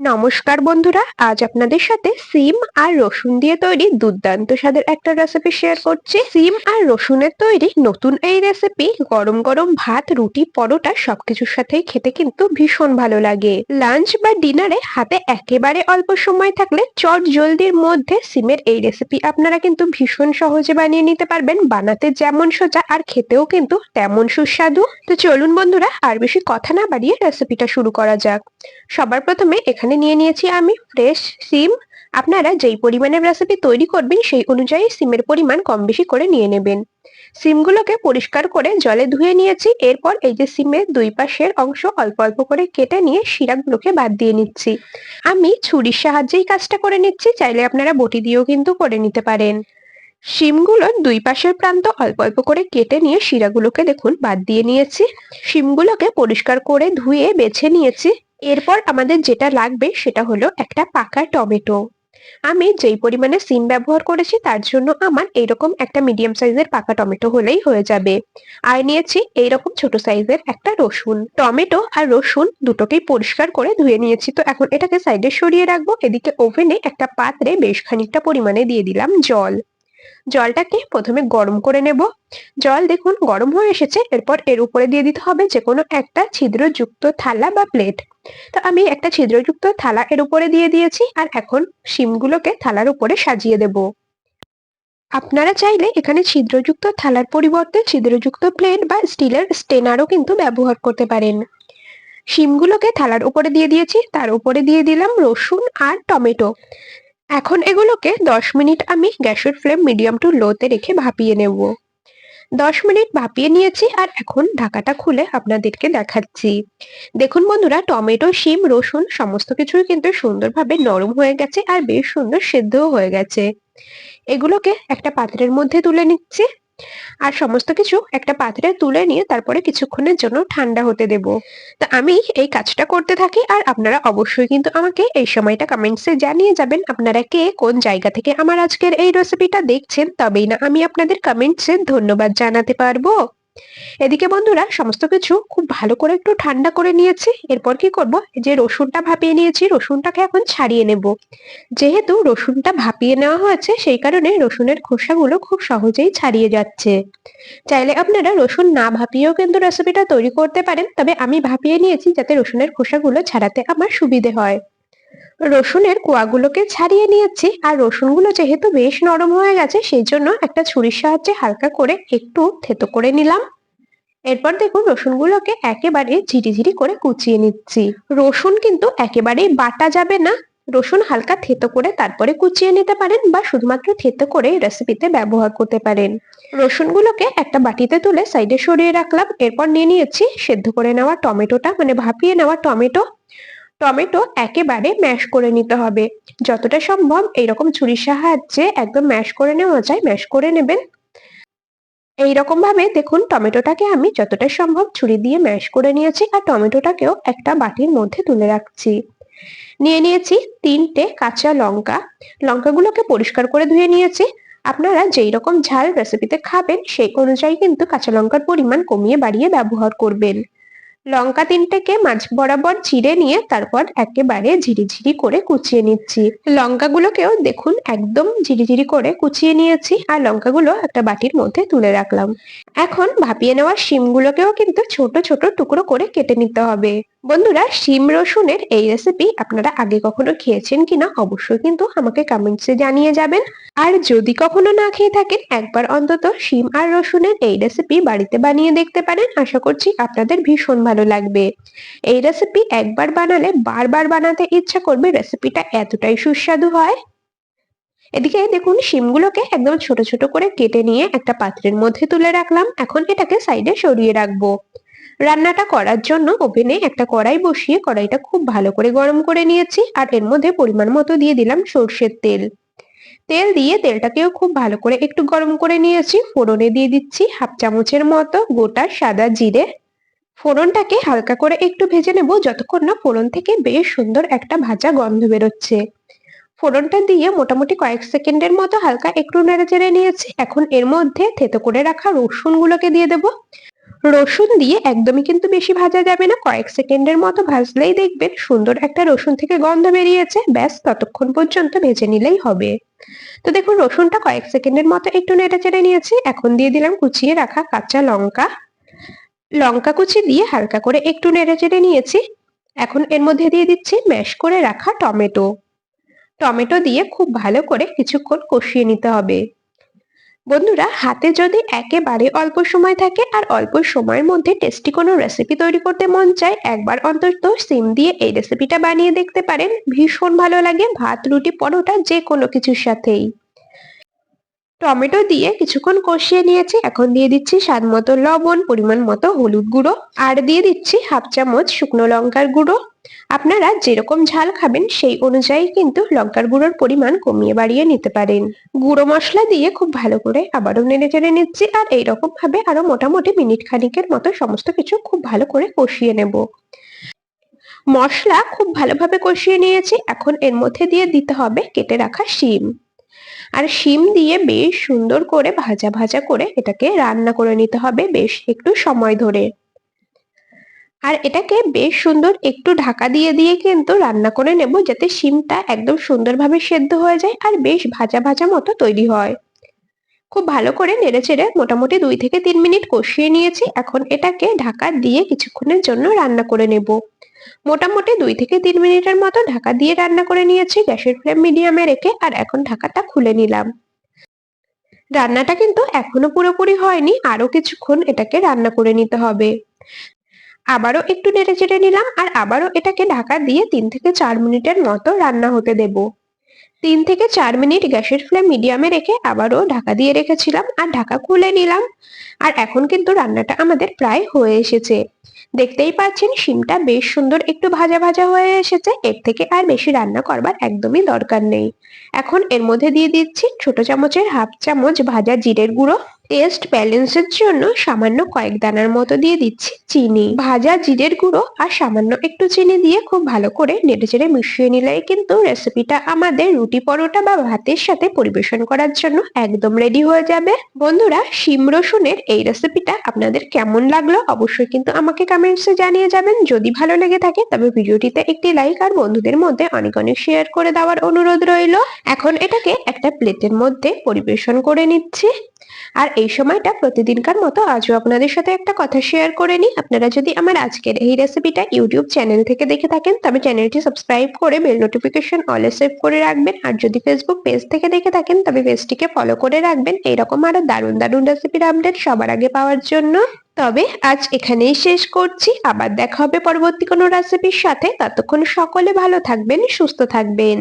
নমস্কার বন্ধুরা, আজ আপনাদের সাথে সিম আর রসুন দিয়ে তৈরি দুর্দান্ত স্বাদের একটা রেসিপি শেয়ার করছি। সিম আর রসুনের তৈরি নতুন এই রেসিপি গরম গরম ভাত, রুটি, পরোটা সবকিছুর সাথেই খেতে কিন্তু ভীষণ ভালো লাগে। লাঞ্চ বা ডিনারে হাতে একেবারে অল্প সময় থাকলে চট জলদির মধ্যে সিমের এই রেসিপি আপনারা কিন্তু ভীষণ সহজে বানিয়ে নিতে পারবেন। বানাতে যেমন সোজা আর খেতেও কিন্তু তেমন সুস্বাদু। তো চলুন বন্ধুরা, আর বেশি কথা না বাড়িয়ে রেসিপিটা শুরু করা যাক। সবার প্রথমে এখানে নিয়ে নিয়েছি আমি ফ্রেশ সিম। আপনারা যেই পরিমাণের রেসিপি তৈরি করবেন, সেই অনুযায়ী সিমের পরিমাণ কম বেশি করে নিয়ে নেবেন। সিমগুলোকে পরিষ্কার করে জলে ধুয়ে নিয়েছি। এরপর এই যে সিমের দুই পাশের অংশ অল্প অল্প করে কেটে নিয়ে শিরাগুলোকে বাদ দিয়ে নিচ্ছি। আমি ছুরির সাহায্যেই কাজটা করে নিচ্ছি, চাইলে আপনারা বটি দিয়েও কিন্তু করে নিতে পারেন। শিমগুলোর দুই পাশের প্রান্ত অল্প অল্প করে কেটে নিয়ে শিরাগুলোকে দেখুন, বাদ দিয়ে নিয়েছি। শিমগুলোকে পরিষ্কার করে ধুয়ে বেছে নিয়েছি। এরপর আমাদের যেটা লাগবে সেটা হলো একটা পাকা টমেটো। আমি যেই পরিমাণে সিম ব্যবহার করেছি তার জন্য আমার এইরকম একটা মিডিয়াম সাইজের পাকা টমেটো হলেই হয়ে যাবে। আর নিয়েছি এইরকম ছোট সাইজের একটা রসুন। টমেটো আর রসুন দুটোকেই পরিষ্কার করে ধুয়ে নিয়েছি। তো এখন এটাকে সাইডে সরিয়ে রাখব। এদিকে ওভেনে একটা পাত্রে বেশ খানিকটা পরিমাণে দিয়ে দিলাম জল। জলটাকে প্রথমে গরম করে নেব। জল দেখুন গরম হয়ে এসেছে, এরপর এর উপরে দিয়ে দিতে হবে যে কোনো একটা ছিদ্রযুক্ত থালা বা প্লেট তো আমি একটা ছিদ্রযুক্ত থালা এর উপরে দিয়ে দিয়েছি আর এখন শিমগুলোকে থালার উপরে সাজিয়ে দেব। আপনারা চাইলে এখানে ছিদ্রযুক্ত থালার পরিবর্তে ছিদ্রযুক্ত প্লেট বা স্টিলের স্টেনারও কিন্তু ব্যবহার করতে পারেন। শিমগুলোকে থালার উপরে দিয়ে দিয়েছি, তার উপরে দিয়ে দিলাম রসুন আর টমেটো। এখন এগুলোকে দশ মিনিট আমি গ্যাসের ফ্লেম মিডিয়াম টু লোতে রেখে ভাপিয়ে নেব। দশ মিনিট ভাপিয়ে নিয়েছি আর এখন ঢাকাটা খুলে আপনাদেরকে দেখাচ্ছি। দেখুন বন্ধুরা, টমেটো, শিম, রসুন সমস্ত কিছুই কিন্তু সুন্দরভাবে নরম হয়ে গেছে আর বেশ সুন্দর সেদ্ধও হয়ে গেছে। এগুলোকে একটা পাত্রের মধ্যে তুলে নিচ্ছি। আর সমস্ত কিছু একটা পাত্রে তুলে নিয়ে তারপরে কিছুক্ষণের জন্য ঠান্ডা হতে দেব। তা আমি এই কাজটা করতে থাকি আর আপনারা অবশ্যই কিন্তু আমাকে এই সময়টা কমেন্টসে জানিয়ে যাবেন আপনারা কে কোন জায়গা থেকে আমার আজকের এই রেসিপিটা দেখছেন। তবেই না আমি আপনাদের কমেন্টসে ধন্যবাদ জানাতে পারব। এদিকে বন্ধুরা, সমস্ত কিছু খুব ভালো করে একটু ঠান্ডা করে নিয়েছি। এরপর কি করব? যে রসুনটা ভাপিয়ে নিয়েছি, রসুনটাকে এখন ছাড়িয়ে নেব। যেহেতু রসুনটা ভাপিয়ে নেওয়া হয়েছে, সেই কারণে রসুনের খোসাগুলো খুব সহজেই ছাড়িয়ে যাচ্ছে। চাইলে আপনারা রসুন না ভাপিয়েও কিন্তু রেসিপিটা তৈরি করতে পারেন, তবে আমি ভাপিয়ে নিয়েছি যাতে রসুনের খোসাগুলো ছাড়াতে আমার সুবিধে হয়। রসুনের কোয়াগুলোকে ছাড়িয়ে নিয়েছি আর রসুনগুলো যেহেতু বেশ নরম হয়ে গেছে, সেই জন্য একটা ছুরির সাহায্যে হালকা করে একটু থেতো করে নিলাম। এরপর দেখুন রসুনগুলোকে একেবারে ঝিরিঝিরি করে কুচিয়ে নিচ্ছি। রসুন কিন্তু একেবারেই বাটা যাবে না। রসুন হালকা থেতো করে তারপরে কুচিয়ে নিতে পারেন বা শুধুমাত্র থেতো করে রেসিপিতে ব্যবহার করতে পারেন। রসুনগুলোকে একটা বাটিতে তুলে সাইডে সরিয়ে রাখলাম। এরপর নিয়ে নিয়েছি সেদ্ধ করে নেওয়া টমেটোটা মানে ভাপিয়ে নেওয়া টমেটো টমেটো একেবারে ম্যাশ করে নিতে হবে। যতটা সম্ভব এইরকম ছুরির সাহায্যে একদম ম্যাশ করে নেওয়া যায় ম্যাশ করে নেবেন। এইরকম ভাবে দেখুন টমেটোটাকে আমি যতটা সম্ভব ছুরি দিয়ে ম্যাশ করে নিয়েছি আর টমেটোটাকেও একটা বাটির মধ্যে তুলে রাখছি। নিয়ে নিয়েছি তিনটে কাঁচা লঙ্কা। লঙ্কাগুলোকে পরিষ্কার করে ধুয়ে নিয়েছি। আপনারা যেই রকম ঝাল রেসিপিতে খাবেন সেই অনুযায়ী কিন্তু কাঁচা লঙ্কার পরিমাণ কমিয়ে বাড়িয়ে ব্যবহার করবেন। লঙ্কা তিনটাকে মাছ বরাবর চিড়ে নিয়ে তারপর একেবারে ঝিরিঝিরি করে কুচিয়ে নিচ্ছি। লঙ্কাগুলোকেও দেখুন একদম ঝিরিঝিরি করে কুচিয়ে নিয়েছি আর লঙ্কাগুলো একটা বাটির মধ্যে তুলে রাখলাম। এখন ভাপিয়ে নেওয়া শিমগুলোকেও কিন্তু ছোট ছোট টুকরো করে কেটে নিতে হবে। বন্ধুরা, শিম রসুনের এই রেসিপি আপনারা আগে কখনো খেয়েছেন কিনা অবশ্যই কিন্তু আমাকে কমেন্টসে জানিয়ে যাবেন। আর যদি কখনো না খেয়ে থাকেন, একবার অন্তত শিম আর রসুনের এই রেসিপি বাড়িতে বানিয়ে দেখতে পারেন। আশা করছি আপনাদের ভীষণ ভালো লাগবে। এই রেসিপি একবার বানালে বারবার বানাতে ইচ্ছা করবে রেসিপিটা এতটাই সুস্বাদু হয়। এদিকে দেখুন, শিমগুলোকে একদম ছোট ছোট করে কেটে নিয়ে একটা পাত্রের মধ্যে তুলে রাখলাম। এখন এটাকে সাইডে সরিয়ে রাখব। রান্নাটা করার জন্য ওভেনে একটা কড়াই বসিয়ে কড়াইটা খুব ভালো করে গরম করে নিয়েছি আর এর মধ্যে পরিমাণ মতো দিয়ে দিলাম সর্ষের তেল। তেল দিয়ে তেলটাকেও খুব ভালো করে একটু গরম করে নিয়েছি, ফোড়নে দিয়ে দিচ্ছি হাফ চামচের মতো গোটা সাদা জিরে। ফোড়নটাকে হালকা করে একটু ভেজে নেব যতক্ষণ না ফোড়ন থেকে বেশ সুন্দর একটা ভাজা গন্ধ বেরোচ্ছে। ফোড়নটা দিয়ে মোটামুটি কয়েক সেকেন্ডের মতো হালকা একটু নেড়ে চেড়ে নিয়েছি। এখন এর মধ্যে থেতো করে রাখা রসুন গুলোকে দিয়ে দেবো। রসুন দিয়ে একদমই কিন্তু বেশি ভাজা যাবে না। কয়েক সেকেন্ডের মতো ভাজলেই দেখবেন সুন্দর একটা রসুন থেকে গন্ধ বেরিয়েছে। ব্যাস, ততক্ষণ পর্যন্ত ভেজে নিলেই হবে। তো দেখুন, রসুনটা কয়েক সেকেন্ডের মতো একটু নেড়ে চেড়ে নিয়েছি। এখন দিয়ে দিলাম কুচিয়ে রাখা কাঁচা লঙ্কা। লঙ্কা কুচি দিয়ে হালকা করে একটু নেড়ে চেড়ে নিয়েছি। এখন এর মধ্যে দিয়ে দিচ্ছি ম্যাশ করে রাখা টমেটো। টমেটো দিয়ে খুব ভালো করে কিছুক্ষণ কষিয়ে নিতে হবে। বন্ধুরা, হাতে যদি একেবারে অল্প সময় থাকে আর অল্প সময়ের মধ্যে টেস্টি কোনো রেসিপি তৈরি করতে মন চায়, একবার অন্তত সিম দিয়ে এই রেসিপিটা বানিয়ে দেখতে পারেন। ভীষণ ভালো লাগে ভাত, রুটি, পরোটা যে কোনো কিছুর সাথেই। টমেটো দিয়ে কিছুক্ষণ কষিয়ে নিয়েছি। এখন দিয়ে দিচ্ছি স্বাদ মতো লবণ, পরিমাণ মতো হলুদ গুঁড়ো। আর দিয়ে দিচ্ছি হাফ চামচ শুকনো লঙ্কার গুঁড়ো। আপনারা যেরকম ঝাল খাবেন সেই অনুযায়ী কিন্তু লঙ্কার গুঁড়োর পরিমাণ কমিয়ে বাড়িয়ে নিতে পারেন। গুঁড়ো মশলা দিয়ে খুব ভালো করে আবারও নেড়ে চেড়ে নিচ্ছি। আর এইরকম ভাবে আরও মোটামুটি মিনিট খানিকের মতো সমস্ত কিছু খুব ভালো করে কষিয়ে নেব। মশলা খুব ভালোভাবে কষিয়ে নিয়েছি। এখন এর মধ্যে দিয়ে দিতে হবে কেটে রাখা শিম। আর শিম দিয়ে বেশ সুন্দর করে ভাজা ভাজা করে এটাকে রান্না করে নিতে হবে বেশ একটু সময় ধরে। আর এটাকে বেশ সুন্দর একটু ঢাকা দিয়ে দিয়ে কিন্তু রান্না করে নেব যাতে শিমটা একদম সুন্দরভাবে সেদ্ধ হয়ে যায় আর বেশ ভাজা ভাজা মতো তৈরি হয়। খুব ভালো করে নেড়ে চেড়ে মোটামুটি দুই থেকে তিন মিনিট কষিয়ে নিয়েছি। এখন এটাকে ঢাকা দিয়ে কিছুক্ষণের জন্য রান্না করে নেব। মোটামুটি দুই থেকে তিন মিনিটের মতো ঢাকা দিয়ে রান্না করে নিয়েছি, গ্যাসের ফ্লেম মিডিয়ামে রেখে আর এখন ঢাকাটা খুলে নিলাম। রান্নাটা কিন্তু এখনও পুরোপুরি হয়নি আরও কিছুক্ষণ এটাকে রান্না করে নিতে হবে। আবারও একটু নেড়ে চেড়ে নিলাম আর আবারও এটাকে ঢাকা দিয়ে তিন থেকে চার মিনিটের মতো রান্না হতে দেব। তিন থেকে চার মিনিট গ্যাসের ফ্লেম মিডিয়ামে রেখে আবারও ঢাকা দিয়ে রেখেছিলাম আর ঢাকা খুলে নিলাম। আর এখন কিন্তু রান্নাটা আমাদের প্রায় হয়ে এসেছে। দেখতেই পাচ্ছেন, শিমটা বেশ সুন্দর একটু ভাজা ভাজা হয়ে এসেছে। এর থেকে আর বেশি রান্না করবার একদমই দরকার নেই। এখন এর মধ্যে দিয়ে দিচ্ছি ছোট চামচের হাফ চামচ ভাজা জিরের গুঁড়ো। টেস্ট ব্যালেন্সের জন্য সামান্য কয়েক দানার মতো দিয়ে দিচ্ছি চিনি। ভাজা জিরের গুঁড়ো আর সামান্য একটু চিনি দিয়ে খুব ভালো করে নেড়ে চেড়ে মিশিয়ে নিলে কিন্তু রেসিপিটা আমাদের রুটি পরোটা বা ভাতের সাথে পরিবেশন করার জন্য একদম রেডি হয়ে যাবে। বন্ধুরা, শিম রসুনের এই রেসিপিটা আপনাদের কেমন লাগল অবশ্যই কিন্তু আমাকে কমেন্টসে জানিয়ে যাবেন। যদি ভালো লেগে থাকে, তবে ভিডিওটিতে একটি লাইক আর বন্ধুদের মধ্যে অনেক অনেক শেয়ার করে দেওয়ার অনুরোধ রইল। এখন এটাকে একটা প্লেটের মধ্যে পরিবেশন করে নিচ্ছি। আর এই সময়টা প্রতিদিনকার মতো আজও আপনাদের সাথে একটা কথা শেয়ার করে নিই। আপনারা যদি আমার আজকের এই রেসিপিটা ইউটিউব চ্যানেল থেকে দেখে থাকেন তবে চ্যানেলটি সাবস্ক্রাইব করে বেল নোটিফিকেশন অলে সেভ করে রাখবেন। আর যদি ফেসবুক পেজ থেকে দেখে থাকেন, তবে পেজটিকে ফলো করে রাখবেন। এইরকম আরও দারুণ দারুণ রেসিপির আপডেট সবার আগে পাওয়ার জন্য। তবে আজ এখানেই শেষ করছি। আবার দেখা হবে পরবর্তী কোনো রেসিপির সাথে। ততক্ষণ সকলে ভালো থাকবেন, সুস্থ থাকবেন।